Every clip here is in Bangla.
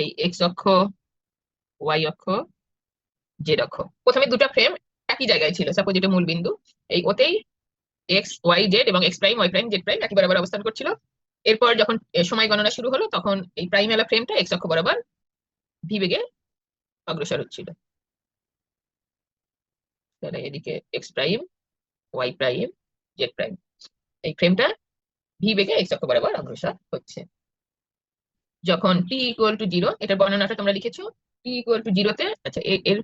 এই এক্স অক্ষ ওয়াই অক্ষ জেড অক্ষ। প্রথমে দুটো ফ্রেম একই জায়গায় ছিল। সাপোজ এটা মূল বিন্দু, এই ওতেই এক্স ওয়াই জেড এবং x prime y prime z prime একই বরাবর অবস্থান করছিল। এরপর যখন সময় গণনা শুরু হলো, তখন এই প্রাইম এলা ফ্রেমটা এক্স অক্ষ বরাবর ভি বেগে অগ্রসর হচ্ছিল। তাহলে এদিকে x prime y prime z prime এই ফ্রেমটা ভি বেগে এক্স অক্ষ বরাবর অগ্রসর হচ্ছে। যখন টি ইকুয়াল টু জিরো এটার বর্ণনাটা তোমরা লিখেছো টি ইকুয়াল টু জিরোতে আচ্ছা এর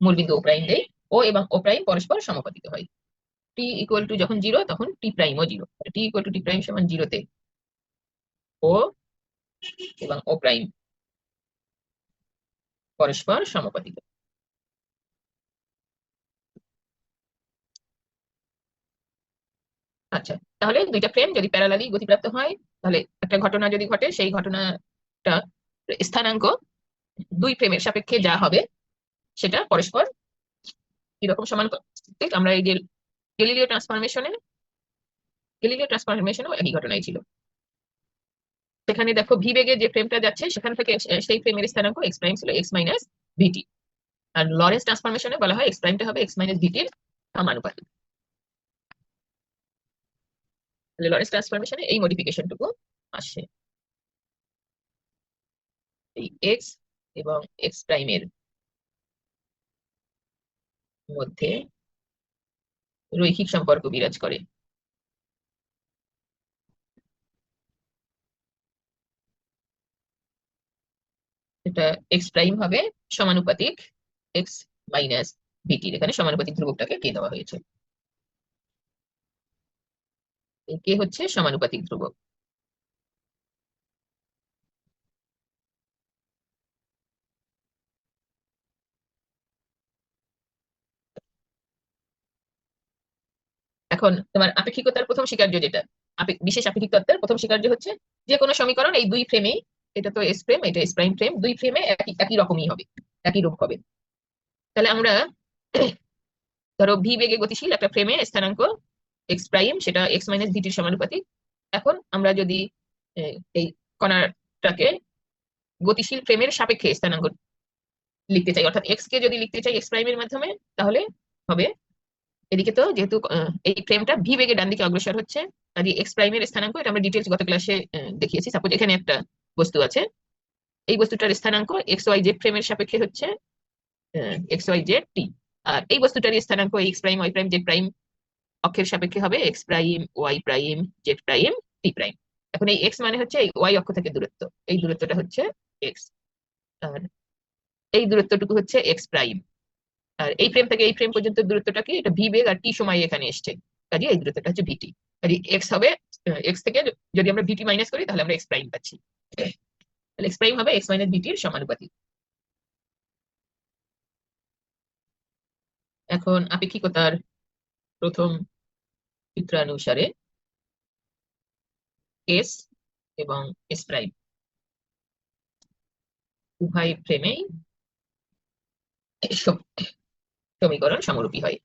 মূলবিন্দু ও প্রাইম দেই ও এবং ও প্রাইম পরস্পর সমাপতিত হয়। টি ইকুয়াল টু যখন জিরো তখন টি prime O zero t equal to t prime সমান জিরোতে ও এবং ও প্রাইম পরস্পর সমাপতিত আচ্ছা তাহলে দুইটা ফ্রেম যদি প্যারালালি গতিপ্রাপ্ত হয়, তাহলে একটা ঘটনা যদি ঘটে, সেই ঘটনাটা স্থানাঙ্ক দুই ফ্রেমের সাপেক্ষে যা হবে, সেটা পরস্পর কীরকম সমানুপাতিক আমরা এই যে গ্যালিলিও ট্রান্সফরমেশনে গ্যালিলিও ট্রান্সফরমেশনেও একই ঘটনাই ছিল। সেখানে দেখো ভি বেগে যে ফ্রেমটা যাচ্ছে, সেখান থেকে সেই ফ্রেমের স্থানাঙ্ক এক্স প্রাইম ছিল এক্স মাইনাস ভিটি আর লরেন্স ট্রান্সফরমেশনে বলা হয় এক্স প্রাইমটা হবে এক্স মাইনাস ভিটির সমানুপাতিক তাহলে লরেন্স ট্রান্সফরমেশনে এই মডিফিকেশনটুকু আসে। এই এক্স এবং এক্স প্রাইমের মধ্যে রৈখিক সম্পর্ক বিরাজ করে। এটা এক্স প্রাইম হবে সমানুপাতিক এক্স মাইনাস ভিটির এখানে সমানুপাতিক ধ্রুবকটাকে কে দেওয়া হয়েছে। কে হচ্ছে সমানুপাতিক ধ্রুবক। এখন তোমার আপেক্ষিকতার প্রথম স্বীকার্য যেটা বিশেষ আপেক্ষিক তত্ত্বের প্রথম স্বীকার্য হচ্ছে যে কোনো সমীকরণ এই দুই ফ্রেমেই এটা তো এস ফ্রেম এটা এস প্রাইম ফ্রেম দুই ফ্রেমে একই একই রকমই হবে, একই রূপ হবে। তাহলে আমরা ধরো ভি বেগে গতিশীল একটা ফ্রেমে স্থানাঙ্ক এক্স প্রাইম সেটা এক্স মাইনাস ভিটির সমানুপাতিক। এখন আমরা যদি এই কণাটাকে গতিশীল ফ্রেমের সাপেক্ষে স্থানাঙ্ক লিখতে চাই, অর্থাৎ এক্স কে যদি লিখতে চাই এক্স প্রাইমের মাধ্যমে, তাহলে হবে, এদিকে তো যেহেতু এই ফ্রেমটা ভি বেগে ডান দিকে অগ্রসর হচ্ছে কাজে এক্স প্রাইমের স্থানাঙ্ক, এটা আমরা ডিটেলস গত ক্লাসে দেখিয়েছি। সাপোজ এখানে একটা বস্তু আছে, এই বস্তুটার স্থানাঙ্ক এক্স ওয়াই জেড ফ্রেমের সাপেক্ষে হচ্ছে এক্স ওয়াই জেড টি আর এই বস্তুটার স্থানাঙ্ক x prime y prime z prime অক্ষের সাপেক্ষে হবে x prime y prime z prime t prime এখন এই এক্স মানে হচ্ছে এই ওয়াই অক্ষ থেকে দূরত্ব। এই দূরত্বটা হচ্ছে এক্স আর এই দূরত্বটুকু হচ্ছে এক্স প্রাইম আর এই ফ্রেম থেকে এই ফ্রেম পর্যন্ত দূরত্বটা কি এটা ভি বেগ আর টি সময় এখানে এসছে। কাজে এই দূরত্বটা হচ্ছে ভিটি কাজে এক্স হবে এক্স থেকে যদি আমরা ভিটি মাইনাস করি, তাহলে আমরা এক্স প্রাইম পাচ্ছি। তাহলে এক্স প্রাইম হবে এক্স মাইনাস ভিটির সমানুপাতিক। এখন আপেক্ষিকতার প্রথম সূত্রানুসারে এস এবং এস প্রাইম উভয় ফ্রেমেই সমীকরণ সমরূপী হয়।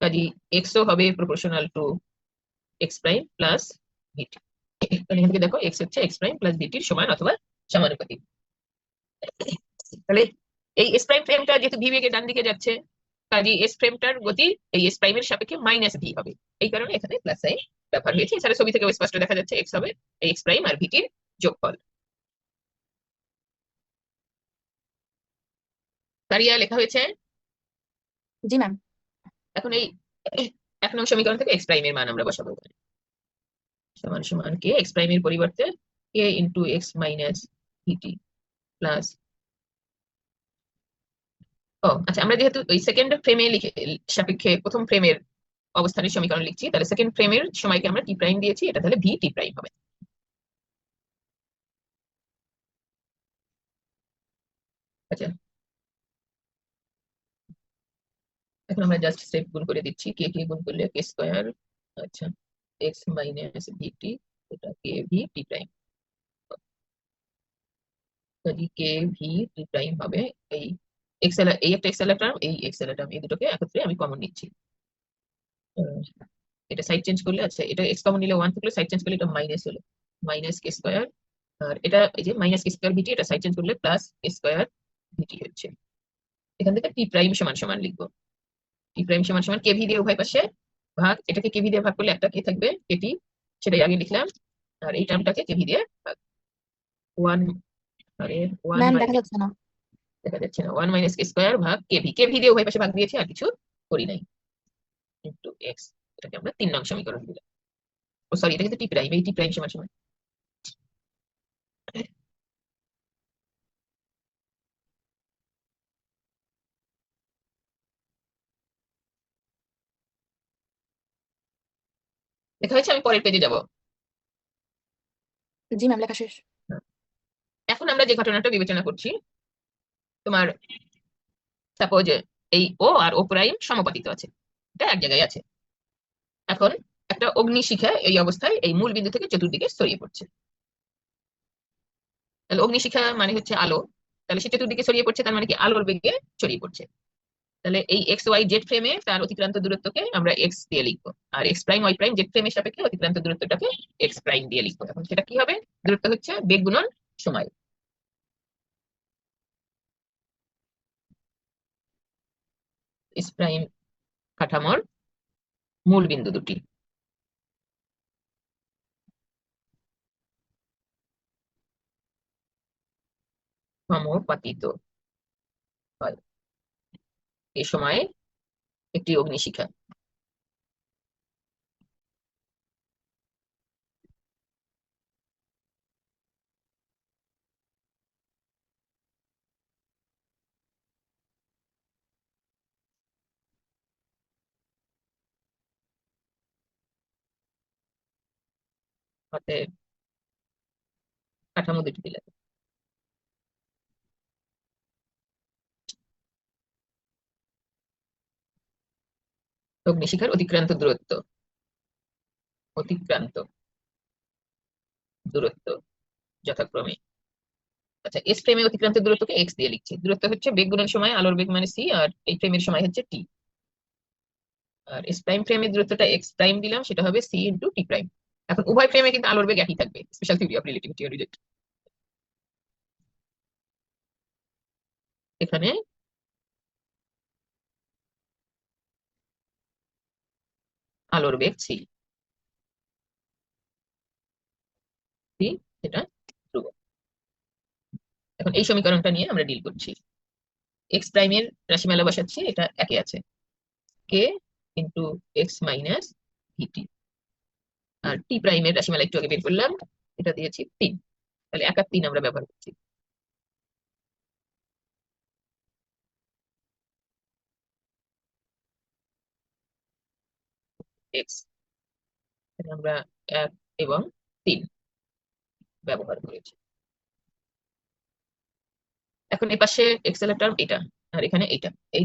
কাজে এক্সও হবে proportional to x prime plus v t এখান থেকে দেখো এক্স হচ্ছে এক্স প্রাইম প্লাস ভিটির সমান অথবা সমানুপাতিক। তাহলে এই এস প্রাইম ফ্রেমটা যেহেতু ভি বেগে ডান দিকে যাচ্ছে কাজে এস ফ্রেমটার গতি এই এস প্রাইমের সাপেক্ষে মাইনাস ভি হবে। এই কারণে এখানে প্লাস সাইন ব্যবহার হয়েছে। এছাড়া ছবি থেকে স্পষ্ট দেখা যাচ্ছে এক্স হবে এই এক্স প্রাইম আর ভিটির যোগফল। তারিয়া লেখা হয়েছে? জি ম্যাম এখন এই এক নং সমীকরণ থেকে এক্স প্রাইমের মান আমরা বসাবো সমান সমান কে এক্স প্রাইমের পরিবর্তে k into x minus v t plus ও আচ্ছা আমরা যেহেতু ওই সেকেন্ড ফ্রেমে লিখে, সাপেক্ষে প্রথম ফ্রেমের অবস্থানের সমীকরণ লিখছি, তাহলে সেকেন্ড ফ্রেমের সময়কে আমরা টি প্রাইম দিয়েছি, এটা তাহলে ভি টি প্রাইম হবে। আচ্ছা। এখন আমরা জাস্ট স্টেপ গুণ করে দিচ্ছি কে কে গুণ করলে কে স্কোয়ার আচ্ছা এক্স মাইনাস ভিটি এটা কে ভি টি প্রাইম কাজে প্রাইম হবে, এই এক্সেল এই একটা এক্সেল টার্ম এই এক্সেল টার্ম এই দুটোকে একত্রে আমি কমন নিচ্ছি। এটা সাইড চেঞ্জ করলে আচ্ছা এটা এক্স কমন নিলে ওয়ান থাকলে সাইড চেঞ্জ করলে এটা মাইনাস হলো। মাইনাস কে স্কোয়ার আর এটা এই যে মাইনাস কে স্কোয়ার ভিটি এটা সাইড চেঞ্জ করলে প্লাস স্কোয়ার ভিটি হচ্ছে। এখান থেকে টি প্রাইম সমান সমান লিখব। টি প্রাইম সমান সমান কেভি দিয়ে উভয় পাশে ভাগ, এটাকে কেভি দিয়ে ভাগ করলে একটা কে থাকবে কেটি সেটাই আগে লিখলাম, আর এই টার্মটাকে কেভি দিয়ে ভাগ। ওয়ান ওয়ান দেখা যাচ্ছে না। দেখা যাচ্ছে না। ওয়ান মাইনাস কে স্কোয়ার ভাগ কেভি কেভি দিয়ে উভয় পাশে ভাগ দিয়েছি আর কিছু করি নাই। ইন্টু এক্স এটাকে আমরা তিন নং সমীকরণ দিলাম। ও সরি এটা কিন্তু টি প্রাইম এই টি প্রাইম সমান সমান। দেখা হয়েছে আমি পরের পেজে যাব। জি ম্যাম লেখা শেষ। এখন আমরা যে ঘটনাটা বিবেচনা করছি, তোমার সাপোজ এই ও আর ও প্রাইম সমাপতিত আছে, এটা এক জায়গায় আছে। এখন একটা অগ্নিশিখা এই অবস্থায় এই মূল বিন্দু থেকে চতুর্দিকে ছড়িয়ে পড়ছে। তাহলে অগ্নিশিখা মানে হচ্ছে আলো, তাহলে সে চতুর্দিকে ছড়িয়ে পড়ছে, তার মানে কি আলোর বেগে ছড়িয়ে পড়ছে। তাহলে এই এক্স ওয়াই জেড ফ্রেমে তার অতিক্রান্ত দূরত্বকে আমরা এক্স দিয়ে লিখব, আর x prime y prime z ফ্রেমের সাপেক্ষে অতিক্রান্ত দূরত্বটাকে এক্স প্রাইম দিয়ে লিখব। এখন সেটা কি হবে? দূরত্ব হচ্ছে বেগ গুণন সময়। এস প্রাইম কাঠামোর মূল বিন্দু দুটি। সমাপতিত হয়। এ সময়ে একটি অগ্নিশিখা। অতএব কাঠামো দুটি দিলে। অগ্নিশিখার অতিক্রান্ত দূরত্ব। অতিক্রান্ত দূরত্ব যথাক্রমে। আচ্ছা এস ফ্রেমে অতিক্রান্ত দূরত্বকে এক্স দিয়ে লিখছি। দূরত্ব হচ্ছে বেগ গুণন সময়, আলোর বেগ মানে সি আর এই ফ্রেমের সময় হচ্ছে টি আর এস প্রাইম ফ্রেমের দূরত্বটা এক্স প্রাইম দিলাম, সেটা হবে সি ইন্টু টি প্রাইম এখন উভয় ফ্রেমে কিন্তু আলোর বেগ একই থাকবে special theory of relativity related এখানে আলোর বেগ সি সি এটা ধ্রুব এখন এই সমীকরণটা নিয়ে আমরা ডিল করছি। এক্স প্রাইমের রাশিমালা বসাচ্ছি, এটা একে আছে k into x minus vt আর টি প্রাইমের রাশিমালা একটু আগে বের করলাম। এটা দিয়েছি তিন। তাহলে এক তিন আমরা ব্যবহার করছি। এক্স আমরা এক এবং তিন ব্যবহার করেছি। এখন এই পাশে এক্সেলের টার্ম এটা, আর এখানে এইটা। এই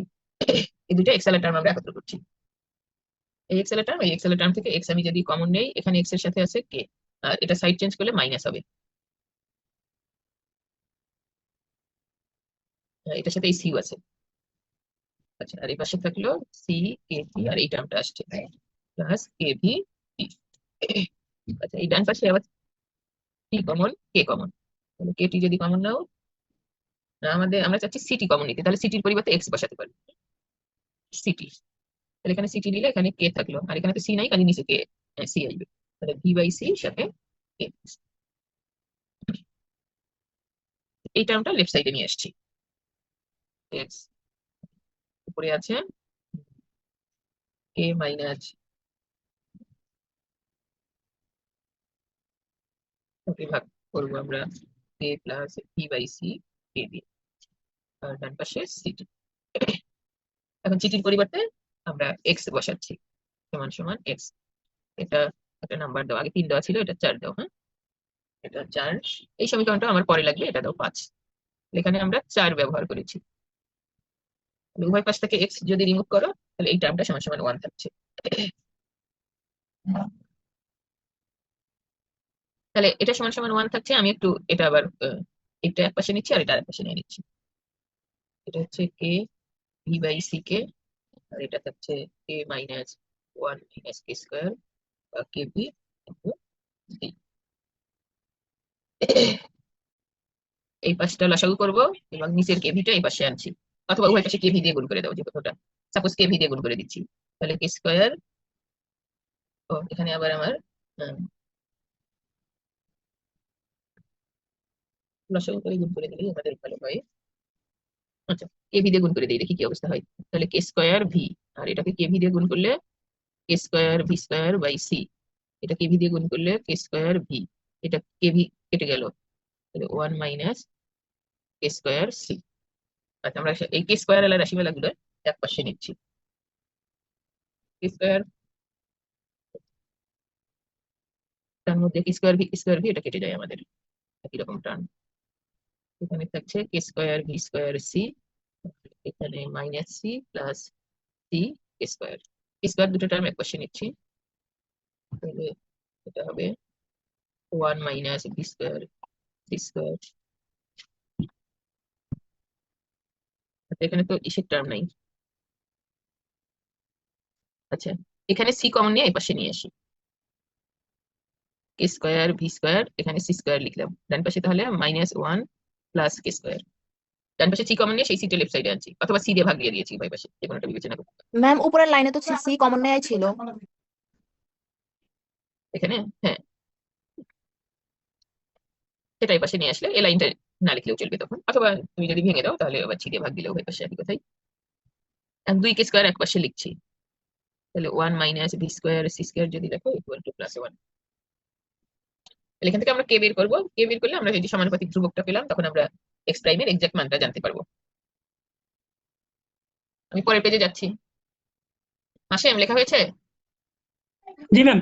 দুটো টার্ম আমরা একত্র করছি। এই এক্সেলের টার্ম এই এক্সেলের টার্ম থেকে এক্স আমি যদি কমন নেই, এখানে এক্সের সাথে আছে কে আর এটা সাইড চেঞ্জ করলে মাইনাস হবে। এটার সাথে এই সিউ আছে। আচ্ছা আর এই পাশে থাকল সি কে ভি আর এই টার্মটা আসছে। প্লাস কে ভি আচ্ছা এই ডান পাশে আবার টি কমন কে কমন তাহলে কে টি যদি কমন নাও আমাদের, আমরা চাচ্ছি সিটি কমন নিতে। তাহলে সিটির পরিবর্তে এক্স বসাতে পারি সিটি তাহলে এখানে সিটি নিলে এখানে কে থাকল, আর এখানে তো সি নাই, খালি নিচে কে সি আসবে। তাহলে ভি বাই সি সাথে কে এই টার্মটা লেফট সাইডে নিয়ে আসছি। উপরে আছে কে মাইনাস ভাগ করব আমরা k plus v by c k দিয়ে। আর ডান পাশে সিটি এখন সিটির পরিবর্তে আমরা এক্স বসাচ্ছি। সমান সমান এক্স এটা একটা নাম্বার দাও। আগে তিন দেওয়া ছিল, এটা চার দাও হ্যাঁ? এটা চার। এই সমীকরণটা আমার পরে লাগবে, এটা দাও পাঁচ। এখানে আমরা চার ব্যবহার করেছি। উভয় পাশ থেকে এক্স যদি রিমুভ করো, তাহলে এই টার্মটা সমান সমান ওয়ান থাকছে। তাহলে এটা সমান সমান ওয়ান থাকছে, আমি একটু এটা আবার এটা এক পাশে নিচ্ছি আর এটা আরেক পাশে নিয়ে নিচ্ছি। এটা হচ্ছে k v by c k আর এটা থাকছে k minus one minus k square বা কে ভি এই পাশটা লসাগু করব এবং নিচের কেভিটা এই পাশে আনছি। অথবা উভয় পাশে কেভি দিয়ে গুণ করে দেবো যে কোনোটা সাপোজ কেভি দিয়ে গুণ করে দিচ্ছি। তাহলে কে স্কোয়ার ও, এখানে আবার আমার লসাগু করে গুণ করে দিলেই আমাদের ভালো হয়। আচ্ছা। কেভি দিয়ে গুণ করে দিই দেখি কি অবস্থা হয়? তাহলে কে স্কোয়ার ভি আর এটাকে কেভি দিয়ে গুণ করলে k square v square by c এটা কেভি দিয়ে গুণ করলে কে স্কোয়ার ভি এটা কেভি কেটে গেল, তাহলে one minus k square c আচ্ছা আমরা এই কে স্কোয়ার এর রাশিমালাগুলো এক পাশে নিচ্ছি। কে স্কোয়ার তার মধ্যে কি স্কোয়ার ভি স্কোয়ার ভি এটা কেটে যায় আমাদের, একই রকম টার্ম এখানে থাকছে k square v square c এখানে minus c plus c square square দুটো টার্ম এক পাশে নিচ্ছি। তাহলে এটা হবে one minus b square c square এখানে তো ইসের টার্ম নাই। আচ্ছা এখানে সি কমন নিয়ে এই নিয়ে আসি। কে স্কোয়ার ভি স্কোয়ার এখানে সি স্কোয়ার লিখলাম। ডান পাশে তাহলে minus one plus k square ডান পাশে সি কমন নিয়ে সেই সিটা লেফট সাইডে আনছি অথবা সি দিয়ে ভাগ দিয়ে দিয়েছি বাই পাশে যে কোনোটা বিবেচনা করতে ম্যাম উপরের লাইনে তো সি কমন নেয় ছিল। এখানে? হ্যাঁ। সেটা এই পাশে নিয়ে আসলে এই লাইনটা না লিখলেও চলবে তখন। অথবা তুমি যদি ভেঙে দাও তাহলে আবার দিয়ে ভাগ দিলেও ওই পাশে একই কথাই। আর দুই কে স্কোয়ার এক পাশে লিখছি। তাহলে one minus v square c square যদি দেখো ইকুয়াল টু প্লাস ওয়ান তাহলে এখান থেকে আমরা কে বের করব। কে বের করলে আমরা যদি সমানুপাতিক ধ্রুবকটা পেলাম তখন আমরা এক্স প্রাইমের এক্সাক্ট মানটা জানতে পারব। আমি পরের পেজে যাচ্ছি। হাসেম লেখা হয়েছে? জি ma'am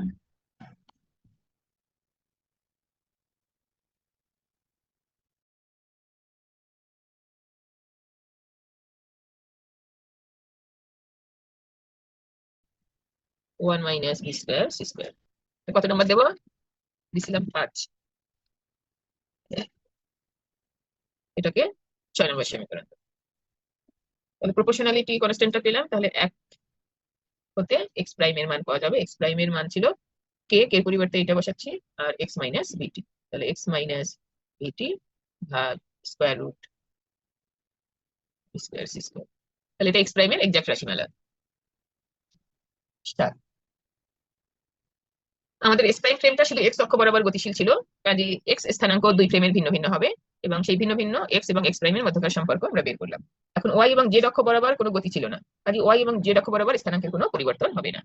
one minus b square c square কত নম্বর দেবো? দিছিলাম পাঁচ। এটাকে ছয় নম্বর সমীকরণ। তাহলে প্রপোর্শনালিটি কনস্ট্যান্টটা পেলাম, তাহলে এক হতে এক্স প্রাইমের মান পাওয়া যাবে। এক্স প্রাইম এর মান ছিল কে কে পরিবর্তে এটা বসাচ্ছি, আর এক্স মাইনাস বিটি তাহলে এক্স মাইনাস বিটি ভাগ square root square c square তাহলে এটা এক্স প্রাইমের এক্সাক্ট রাশিমালা Start. আমাদের স্পাইন ফ্রেমটা শুধু এক্স অক্ষ বরাবর গতিশীল ছিল, কাজে এক্স স্থানাঙ্ক দুই ফ্রেমের ভিন্ন ভিন্ন হবে এবং সেই ভিন্ন ভিন্ন এক্স এবং এক্স প্রাইমের মধ্যকার সম্পর্ক আমরা বের করলাম। এখন ওয়াই এবং জেড অক্ষ বরাবর কোনো গতি ছিল না, কাজে ওয়াই এবং জেড অক্ষ বরাবর স্থানাঙ্কের কোনো পরিবর্তন হবে না।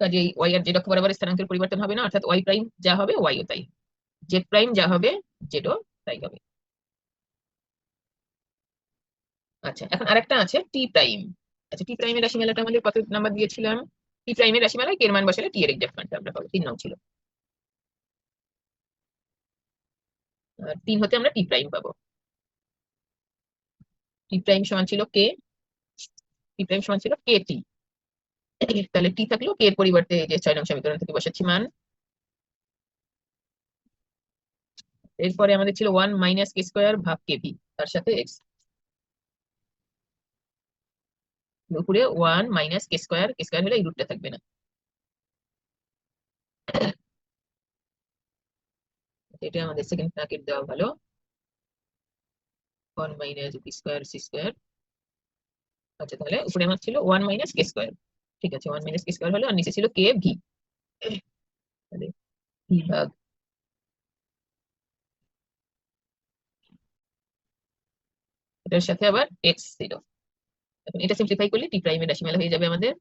কাজে ওয়াই আর জেড অক্ষ বরাবর স্থানাঙ্কের পরিবর্তন হবে না, অর্থাৎ ওয়াই প্রাইম যা হবে ওয়াইও তাই। জেড প্রাইম যা হবে জেডও তাই হবে। আচ্ছা এখন আরেকটা আছে টি প্রাইম আচ্ছা টি প্রাইমের রাশিমালাটা আমাদের কত নাম্বার দিয়েছিলাম? টি প্রাইমের রাশিমালায় এর মান বসালে টি এর এক্সাক্ট মানটা আমরা পাবো, তিন নং ছিল। তিন হতে আমরা টি প্রাইম পাবো। টি প্রাইম সমান ছিল কে টি প্রাইম সমান ছিল কে টি তাহলে টি থাকল কে এর পরিবর্তে এই যে ছয় নং সমীকরণ থেকে বসাচ্ছি মান। এরপরে আমাদের ছিল ওয়ান মাইনাস কে স্কোয়ার ভাগ কে ভি তার সাথে এক্স উপরে one minus k square k square হলে এই রুটটা থাকবে না। এটা আমাদের সেকেন্ড ব্র্যাকেট দেওয়া ভালো। One minus b square c square আচ্ছা তাহলে উপরে আমার ছিল ওয়ান মাইনাস কে স্কোয়ার ঠিক আছে ওয়ান মাইনাস কে স্কোয়ার হলো আর নিচে ছিল কে ভি এটার সাথে আবার এক্স ছিল এখন এটা সিম্পলিফাই করলে টি প্রাইমের হয়ে যাবে আমাদের।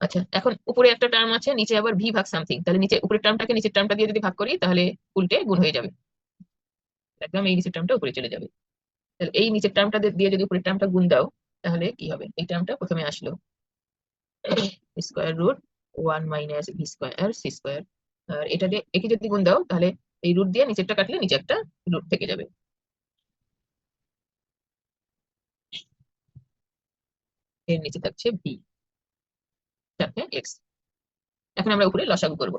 আচ্ছা এখন উপরে একটা টার্ম আছে, নিচে আবার ভি ভাগ সামথিং তাহলে নিচে, উপরের টার্মটাকে নিচের টার্মটা দিয়ে যদি ভাগ করি, তাহলে উল্টে গুণ হয়ে যাবে। একদম এই নিচের টার্মটা উপরে চলে যাবে। তাহলে এই নিচের টার্মটা দিয়ে যদি উপরের টার্মটা গুণ দাও, তাহলে কি হবে? এই টার্মটা প্রথমে আসলো। Square root one minus v square c square আর এটা দিয়ে একে যদি গুণ দাও, তাহলে এই রুট দিয়ে নিচেরটা কাটলে নিচে একটা রুট থেকে যাবে। এর নিচে থাকছে বি সাথে এক্স এখন আমরা উপরে লসাগু করব।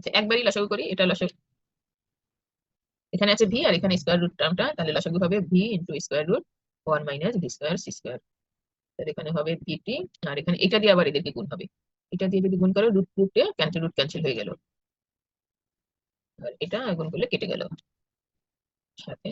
আচ্ছা একবারই লসাগু করি, এটা লসাগু এখানে আছে ভি আর এখানে স্কোয়ার রুট টার্মটা তাহলে লসাগু হবে v into square root one minus v square c square তাহলে এখানে হবে ভিটি আর এখানে এটা দিয়ে আবার এদেরকে গুণ হবে। এটা দিয়ে যদি গুণ করো রুট রুটে ক্যান্সেল রুট ক্যান্সেল হয়ে গেল। আর এটা গুণ করলে কেটে গেল। সাথে